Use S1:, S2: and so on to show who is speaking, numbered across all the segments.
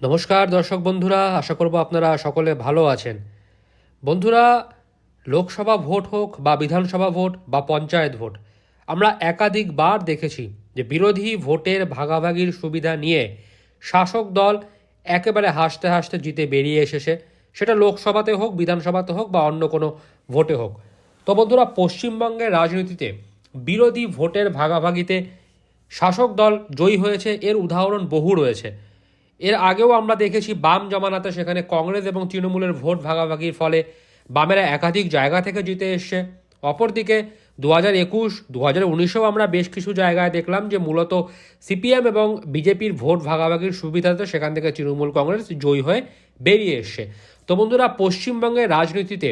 S1: নমস্কার, দর্শক বন্ধুরা, আশা করব আপনারা সকলে ভালো আছেন। বন্ধুরা, লোকসভা ভোট হোক বা বিধানসভা ভোট বা পঞ্চায়েত ভোট, আমরা একাধিকবার দেখেছি যে বিরোধী ভোটের ভাগাভাগির সুবিধা নিয়ে শাসক দল একেবারে হাসতে হাসতে জিতে বেরিয়ে এসেছে। সেটা লোকসভাতে হোক, বিধানসভাতে হোক বা অন্য কোনো ভোটে হোক। তো বন্ধুরা, পশ্চিমবঙ্গের রাজনীতিতে বিরোধী ভোটের ভাগাভাগিতে শাসক দল জয়ী হয়েছে। এর উদাহরণ বহু রয়েছে। এর আগেও আমরা দেখেছি বাম জমানাতে সেখানে কংগ্রেস এবং তৃণমূলের ভোট ভাগাভাগির ফলে বামেরা একাধিক জায়গা থেকে জিতে এসছে। অপরদিকে দু হাজার একুশ দু হাজার উনিশেও আমরা বেশ কিছু জায়গায় দেখলাম যে মূলত সিপিএম এবং বিজেপির ভোট ভাগাভাগির সুবিধাতে সেখান থেকে তৃণমূল কংগ্রেস জয়ী হয়ে বেরিয়ে এসছে। তো বন্ধুরা, পশ্চিমবঙ্গের রাজনীতিতে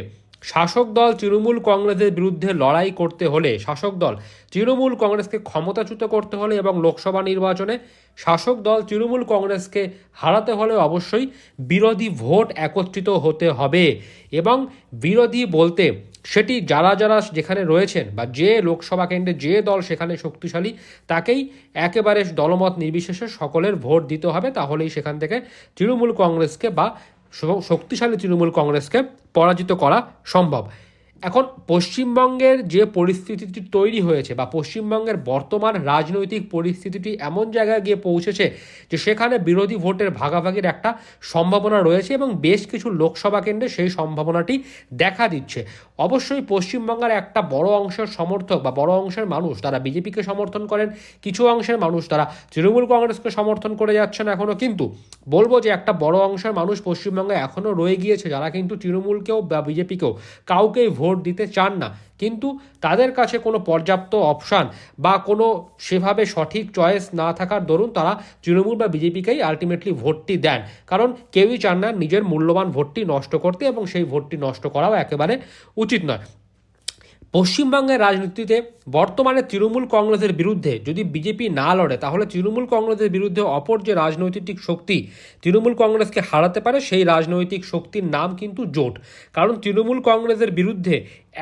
S1: শাসক দল তৃণমূল কংগ্রেসের বিরুদ্ধে লড়াই করতে হলে শাসক দল তৃণমূল কংগ্রেসকে ক্ষমতাচ্যুত করতে হলে এবং লোকসভা নির্বাচনে শাসক দল তৃণমূল কংগ্রেসকে হারাতে হলে অবশ্যই বিরোধী ভোট একত্রিত হতে হবে। এবং বিরোধী বলতে সেটি যারা যারা যেখানে রয়েছেন বা যে লোকসভা কেন্দ্রে যে দল সেখানে শক্তিশালী, তাকেই একেবারে দলমত নির্বিশেষে সকলের ভোট দিতে হবে। তাহলেই সেখান থেকে তৃণমূল কংগ্রেসকে বা শক্তিশালী তৃণমূল কংগ্রেসকে পরাজিত করা সম্ভব। এখন পশ্চিমবঙ্গের যে পরিস্থিতিটি তৈরি হয়েছে বা পশ্চিমবঙ্গের বর্তমান রাজনৈতিক পরিস্থিতিটি এমন জায়গায় গিয়ে পৌঁছেছে যে সেখানে বিরোধী ভোটের ভাগাভাগির একটা সম্ভাবনা রয়েছে এবং বেশ কিছু লোকসভা কেন্দ্রে সেই সম্ভাবনাটি দেখা দিচ্ছে। অবশ্যই পশ্চিমবঙ্গের একটা বড় অংশের সমর্থক বা বড় অংশের মানুষ তারা বিজেপিকে সমর্থন করেন, কিছু অংশের মানুষ তারা তৃণমূল কংগ্রেসকে সমর্থন করে যাচ্ছেন এখনও কিন্তু বলব যে একটা বড় অংশের মানুষ পশ্চিমবঙ্গে এখনও রয়ে গিয়েছে, যারা কিন্তু তৃণমূলকেও বা বিজেপিকেও কাউকেই ভোট দিতে চান না। কিন্তু তাদের কাছে কোনো পর্যাপ্ত অপশান বা কোনো সেভাবে সঠিক চয়েস না থাকার দরুন তারা তৃণমূল বা বিজেপিকেই আলটিমেটলি ভোটটি দেন। কারণ কেউই চান না নিজের মূল্যবান ভোটটি নষ্ট করতে এবং সেই ভোটটি নষ্ট করাও একেবারে উচিত নয়। পশ্চিমবঙ্গের রাজনীতিতে বর্তমানে তৃণমূল কংগ্রেসের বিরুদ্ধে যদি বিজেপি না লড়ে, তাহলে তৃণমূল কংগ্রেসের বিরুদ্ধে অপর যে রাজনৈতিক শক্তি তৃণমূল কংগ্রেসকে হারাতে পারে, সেই রাজনৈতিক শক্তির নাম কিন্তু জোট। কারণ তৃণমূল কংগ্রেসের বিরুদ্ধে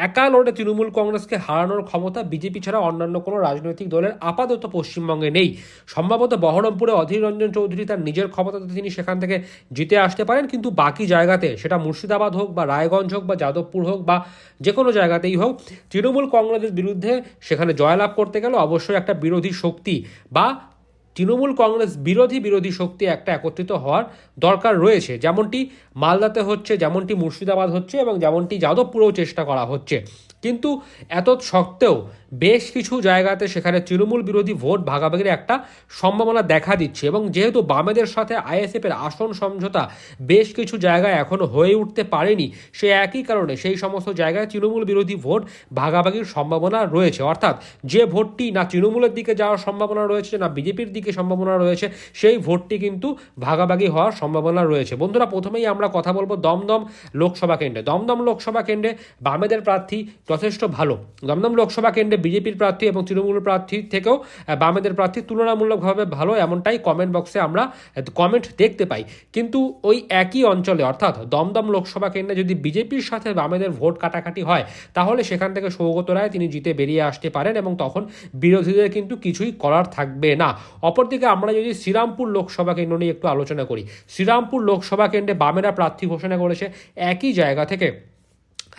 S1: একা লড়ে তৃণমূল কংগ্রেসকে হারানোর ক্ষমতা বিজেপি ছাড়া অন্যান্য কোনো রাজনৈতিক দলের আপাতত পশ্চিমবঙ্গে নেই। সম্ভবত বহরমপুরে অধীর রঞ্জন চৌধুরী তার নিজের ক্ষমতাতে তিনি সেখান থেকে জিতে আসতে পারেন, কিন্তু বাকি জায়গাতে, সেটা মুর্শিদাবাদ হোক বা রায়গঞ্জ হোক বা যাদবপুর হোক বা যে কোনো জায়গাতেই হোক, তৃণমূল কংগ্রেসের বিরুদ্ধে সেখানে জয়লাভ করতে গেলে অবশ্যই একটা বিরোধী শক্তি বা তৃণমূল কংগ্রেস বিরোধী বিরোধী শক্তি একটা একত্রিত হওয়ার দরকার রয়েছে। যেমনটি মালদাতে হচ্ছে, যেমনটি মুর্শিদাবাদ হচ্ছে এবং যেমনটি যাদবপুরেও চেষ্টা করা হচ্ছে। কিন্তু এত সত্ত্বেও বেশ কিছু জায়গাতে সেখানে তৃণমূল বিরোধী ভোট ভাগাভাগির একটা সম্ভাবনা দেখা দিচ্ছে এবং যেহেতু বামেদের সাথে আইএসএফের আসন সমঝোতা বেশ কিছু জায়গায় এখনও হয়ে উঠতে পারেনি, সে একই কারণে সেই সমস্ত জায়গায় তৃণমূল বিরোধী ভোট ভাগাভাগির সম্ভাবনা রয়েছে। অর্থাৎ যে ভোটটি না তৃণমূলের দিকে যাওয়ার সম্ভাবনা রয়েছে, না বিজেপির দিকে সম্ভাবনা রয়েছে, সেই ভোটটি কিন্তু ভাগাভাগি হওয়ার সম্ভাবনা রয়েছে। বন্ধুরা, প্রথমেই আমরা কথা বলব দমদম লোকসভা কেন্দ্রে। দমদম লোকসভা কেন্দ্রে বামেদের প্রার্থী যথেষ্ট ভালো। দমদম লোকসভা কেন্দ্রে বিজেপির প্রার্থী এবং তৃণমূল প্রার্থী থেকেও বামেদের প্রার্থী তুলনামূলকভাবে ভালো, এমনটাই কমেন্ট বক্সে আমরা কমেন্ট দেখতে পাই। কিন্তু ওই একই অঞ্চলে, অর্থাৎ দমদম লোকসভা কেন্দ্রে যদি বিজেপির সাথে বামেদের ভোট কাটাকাটি হয়, তাহলে সেখান থেকে সৌগত রায় তিনি জিতে বেরিয়ে আসতে পারেন এবং তখন বিরোধীদের কিন্তু কিছুই করার থাকবে না। অপরদিকে আমরা যদি শ্রীরামপুর লোকসভা কেন্দ্র নিয়ে একটু আলোচনা করি, শ্রীরামপুর লোকসভা কেন্দ্রে বামেরা প্রার্থী ঘোষণা করেছে একই জায়গা থেকে।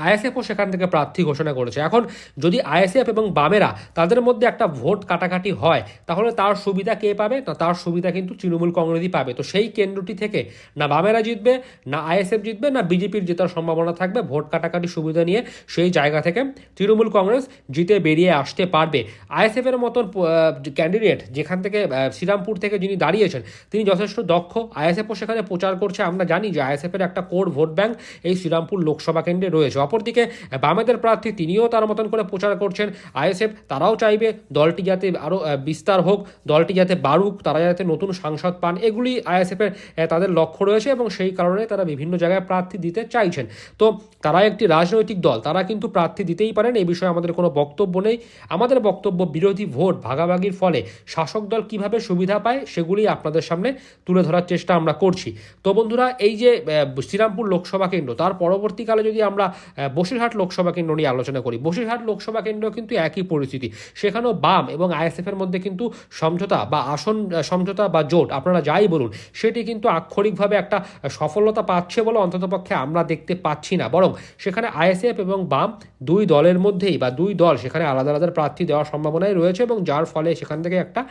S1: আইএসএফও সেখান থেকে প্রার্থী ঘোষণা করেছে। এখন যদি আইএসএফ এবং বামেরা তাদের মধ্যে একটা ভোট কাটাকাটি হয়, তাহলে তার সুবিধা কে পাবে? না, তার সুবিধা কিন্তু তৃণমূল কংগ্রেসই পাবে। তো সেই কেন্দ্রটি থেকে না বামেরা জিতবে, না আইএসএফ জিতবে, না বিজেপির জেতার সম্ভাবনা থাকবে ভোট কাটাকাটি সুবিধা নিয়ে সেই জায়গা থেকে তৃণমূল কংগ্রেস জিতে বেরিয়ে আসতে পারবে। আইএসএফের মতন ক্যান্ডিডেট যেখান থেকে শ্রীরামপুর থেকে যিনি দাঁড়িয়েছেন, তিনি যথেষ্ট দক্ষ। আইএসএফও সেখানে প্রচার করছে। আমরা জানি যে আইএসএফের একটা কোর ভোট ব্যাংক এই শ্রীরামপুর লোকসভা কেন্দ্রে রয়েছে। অপরদিকে, বামেদের প্রার্থী তিনিও তার মতন করে প্রচার করছেন। আইএসএফ তারাও চাইবে দলটি যাতে আরও বিস্তার হোক, দলটি যাতে বাড়ুক, তারা যাতে নতুন সাংসদ পান। এগুলি আইএসএফের তাদের লক্ষ্য রয়েছে এবং সেই কারণে তারা বিভিন্ন জায়গায় প্রার্থী দিতে চাইছেন। তো তারা একটি রাজনৈতিক দল, তারা কিন্তু প্রার্থী দিতেই পারেন এই বিষয়ে আমাদের কোনো বক্তব্য নেই। আমাদের বক্তব্য বিরোধী ভোট ভাগাভাগির ফলে শাসক দল কীভাবে সুবিধা পায়, সেগুলি আপনাদের সামনে তুলে ধরার চেষ্টা আমরা করছি। তো বন্ধুরা, এই যে শ্রীরামপুর লোকসভা কেন্দ্র, তার পরবর্তীকালে যদি আমরা বসিরহাট লোকসভা কেন্দ্র নিয়ে আলোচনা করি। বসিরহাট লোকসভা কেন্দ্র কিন্তু একই পরিস্থিতি। সেখানেও বাম এবং আইএসএফ এর মধ্যে কিন্তু সমঝোতা বা আসন সমঝোতা বা জোট, আপনারা যাই বলুন, সেটি কিন্তু আক্ষরিকভাবে একটা সফলতা পাচ্ছে বলে অন্ততপক্ষে আমরা দেখতে পাচ্ছি না। বরং সেখানে আইএসএফ এবং বাম দুই দলের মধ্যেই বা দুই দল সেখানে আলাদা আলাদা প্রার্থী দেওয়ার সম্ভাবনাই রয়েছে এবং যার ফলে সেখান থেকে একটা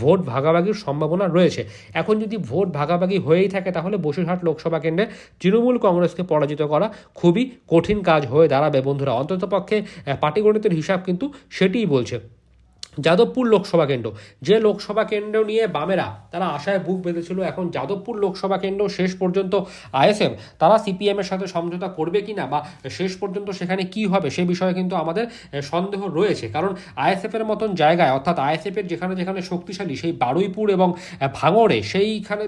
S1: ভোট ভাগাভাগির সম্ভাবনা রয়েছে। এখন যদি ভোট ভাগাভাগি হয়েই থাকে, তাহলে বসিরহাট লোকসভা কেন্দ্রে তৃণমূল কংগ্রেসকে পরাজিত করা খুবই কঠিন কাজ হয়ে দাঁড়াবে বন্ধুরা। অন্ততপক্ষে পাটিগণিতের হিসাব কিন্তু সেটিই বলছে। যাদবপুর লোকসভা কেন্দ্র। যে লোকসভা কেন্দ্র নিয়ে বামেরা, তারা আশায় বুক বেঁধেছিল, এখন যাদবপুর লোকসভা কেন্দ্র শেষ পর্যন্ত আইএসএফ, তারা সিপিএম এর সাথে সমঝোতা করবে কি না বা শেষ পর্যন্ত সেখানে কি হবে সে বিষয়ে কিন্তু আমাদের সন্দেহ রয়েছে। কারণ আইএসএফ এর মতন জায়গায়, অর্থাৎ আইএসএফ এর যেখানে যেখানে শক্তিশালী, সেই বারুইপুর এবং ভাঙড়ে, সেইখানে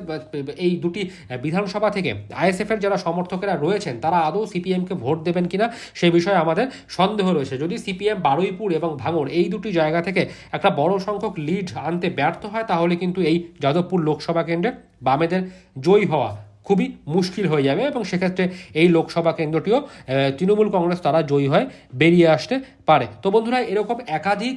S1: এই দুটি বিধানসভা থেকে আইএসএফ এর যারা সমর্থকেরা রয়েছেন, তারা আদৌ সিপিএমকে ভোট দেবেন কিনা সে বিষয়ে আমাদের সন্দেহ রয়েছে। যদি সিপিএম বারুইপুর এবং ভাঙড় এই দুটি জায়গা থেকে একটা বড় সংখ্যক লিড আনতে ব্যর্থ হয়, তাহলে কিন্তু এই যাদবপুর লোকসভা কেন্দ্রে বামেদের জয়ী হওয়া খুবই মুশকিল হয়ে যাবে এবং সেক্ষেত্রে এই লোকসভা কেন্দ্রটিও তৃণমূল কংগ্রেস তারা জয়ী হয় বেরিয়ে আসতে পারে। তো বন্ধুরা, এরকম একাধিক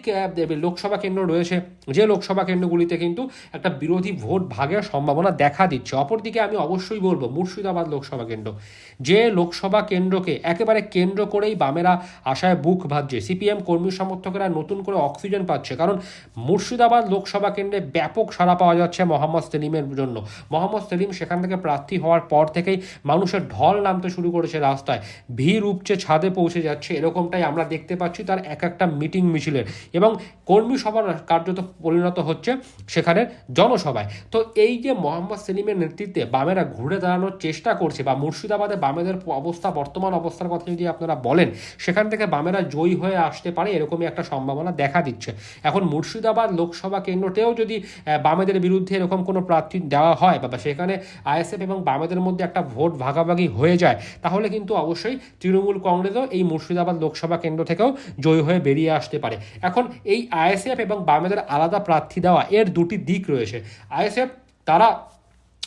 S1: লোকসভা কেন্দ্র রয়েছে, যে লোকসভা কেন্দ্রগুলিতে কিন্তু একটা বিরোধী ভোট ভাগের সম্ভাবনা দেখা দিচ্ছে। অপরদিকে আমি অবশ্যই বলব, মুর্শিদাবাদ লোকসভা কেন্দ্র। যে লোকসভা কেন্দ্রকে একেবারে কেন্দ্র করেই বামেরা আশায় বুক ভাজছে। সিপিএম কর্মী সমর্থকেরা নতুন করে অক্সিজেন পাচ্ছে, কারণ মুর্শিদাবাদ লোকসভা কেন্দ্রে ব্যাপক সাড়া পাওয়া যাচ্ছে মোহাম্মদ সেলিমের জন্য। মোহাম্মদ সেলিম সেখান থেকে প্রার্থী হওয়ার পর থেকেই মানুষের ঢল নামতে শুরু করেছে রাস্তায়। ভিড় উপচে ছাদে পৌঁছে যাচ্ছে, এরকমটাই আমরা দেখতে পাচ্ছি। তার এক একটা মিটিং মিছিলের। এবং কর্মী সভার কার্যত পরিণত হচ্ছে সেখানের জনসভায়। তো এই যে মোহাম্মদ সেলিমের নেতৃত্বে বামেরা ঘুরে দাঁড়ানোর চেষ্টা করছে বা মুর্শিদাবাদে বামেদের অবস্থা, বর্তমান অবস্থার কথা যদি আপনারা বলেন, সেখান থেকে বামেরা জয়ী হয়ে আসতে পারে এরকমই একটা সম্ভাবনা দেখা দিচ্ছে। এখন মুর্শিদাবাদ লোকসভা কেন্দ্রতেও যদি বামেদের বিরুদ্ধে এরকম কোনো প্রার্থী দেওয়া হয় বা সেখানে আইএসএফ এবং বামেদের মধ্যে একটা ভোট ভাগাভাগি হয়ে যায়, তাহলে কিন্তু অবশ্যই তৃণমূল কংগ্রেসও এই মুর্শিদাবাদ লোকসভা কেন্দ্র থেকেও জয়ী হয়ে বেরিয়ে আসতে পারে। এখন এই আইএসএফ এবং বামেদের আলাদা প্রার্থী দেওয়া এর দুটি দিক রয়েছে। আইএসএফ তারা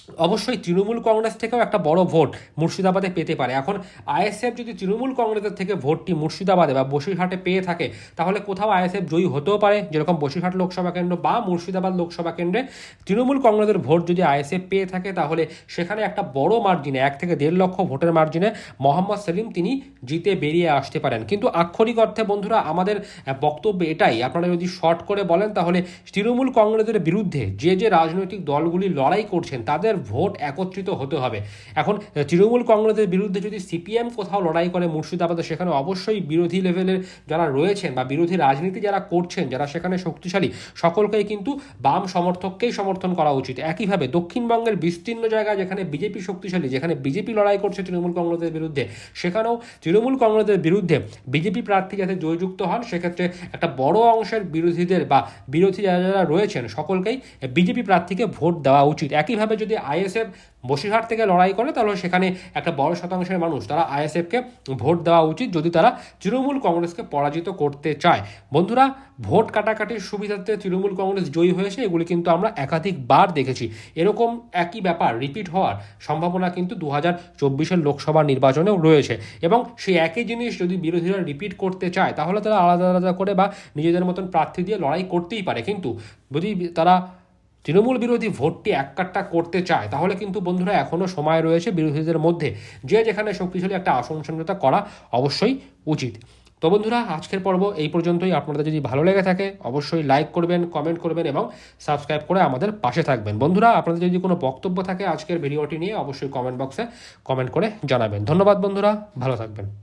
S1: অবশ্যই তৃণমূল কংগ্রেস থেকেও একটা বড় ভোট মুর্শিদাবাদে পেতে পারে। এখন আইএসএফ যদি তৃণমূল কংগ্রেসের থেকে ভোটটি মুর্শিদাবাদে বা বসিরহাটে পেয়ে থাকে, তাহলে কোথাও আইএসএফ জয়ী হতেও পারে। যেরকম বসিরহাট লোকসভা কেন্দ্র বা মুর্শিদাবাদ লোকসভা কেন্দ্রে তৃণমূল কংগ্রেসের ভোট যদি আইএসএফ পেয়ে থাকে, তাহলে সেখানে একটা বড় মার্জিনে, এক থেকে দেড় লক্ষ ভোটের মার্জিনে মোহাম্মদ সেলিম তিনি জিতে বেরিয়ে আসতে পারেন। কিন্তু আক্ষরিক অর্থে বন্ধুরা, আমাদের বক্তব্য এটাই। আপনারা যদি শর্ট করে বলেন, তাহলে তৃণমূল কংগ্রেসের বিরুদ্ধে যে যে রাজনৈতিক দলগুলি লড়াই করছেন, তাদের ভোট একত্রিত হতে হবে। এখন তৃণমূল কংগ্রেসের বিরুদ্ধে যদি সিপিএম কোথাও লড়াই করে মুর্শিদাবাদে, সেখানে অবশ্যই বিরোধী লেভেলের যারা রয়েছেন বা বিরোধী রাজনীতি যারা করছেন, যারা সেখানে শক্তিশালী, সকলকেই কিন্তু বাম সমর্থককেই সমর্থন করা উচিত। একইভাবে দক্ষিণবঙ্গের বিস্তীর্ণ জায়গা যেখানে বিজেপি শক্তিশালী, যেখানে বিজেপি লড়াই করছে তৃণমূল কংগ্রেসের বিরুদ্ধে, সেখানেও তৃণমূল কংগ্রেসের বিরুদ্ধে বিজেপি প্রার্থী যাতে জয়যুক্ত হন, সেক্ষেত্রে একটা বড় অংশের বিরোধীদের বা বিরোধী যারা যারা রয়েছেন, সকলকেই বিজেপি প্রার্থীকে ভোট দেওয়া উচিত। একইভাবে যদি আইএসএফ বসিরহাট থেকে লড়াই করে, তাহলে সেখানে একটা বড় শতাংশের মানুষ তারা আইএসএফকে ভোট দেওয়া উচিত যদি তারা তৃণমূল কংগ্রেসকে পরাজিত করতে চায়। বন্ধুরা, ভোট কাটাকাটির সুবিধার্থে তৃণমূল কংগ্রেস জয়ী হয়েছে, এগুলি কিন্তু আমরা একাধিকবার দেখেছি। এরকম একই ব্যাপার রিপিট হওয়ার সম্ভাবনা কিন্তু দু হাজার চব্বিশের লোকসভা নির্বাচনেও রয়েছে। এবং সেই একই জিনিস যদি বিরোধীরা রিপিট করতে চায়, তাহলে তারা আলাদা আলাদা করে বা নিজেদের মতন প্রার্থী দিয়ে লড়াই করতেই পারে। কিন্তু যদি তারা তৃণমূল বিরোধী ভোটটি এককাট্টা করতে চায়, তাহলে কিন্তু বন্ধুরা এখনও সময় রয়েছে বিরোধীদের মধ্যে। যে যেখানে শক্তিশালী একটা আসন সমঝোতা করা অবশ্যই উচিত। তো বন্ধুরা, আজকের পর্ব এই পর্যন্তই। আপনাদের যদি ভালো লেগে থাকে, অবশ্যই লাইক করবেন, কমেন্ট করবেন এবং সাবস্ক্রাইব করে আমাদের পাশে থাকবেন। বন্ধুরা, আপনাদের যদি কোনো বক্তব্য থাকে আজকের ভিডিওটি নিয়ে, অবশ্যই কমেন্ট বক্সে কমেন্ট করে জানাবেন। ধন্যবাদ বন্ধুরা, ভালো থাকবেন।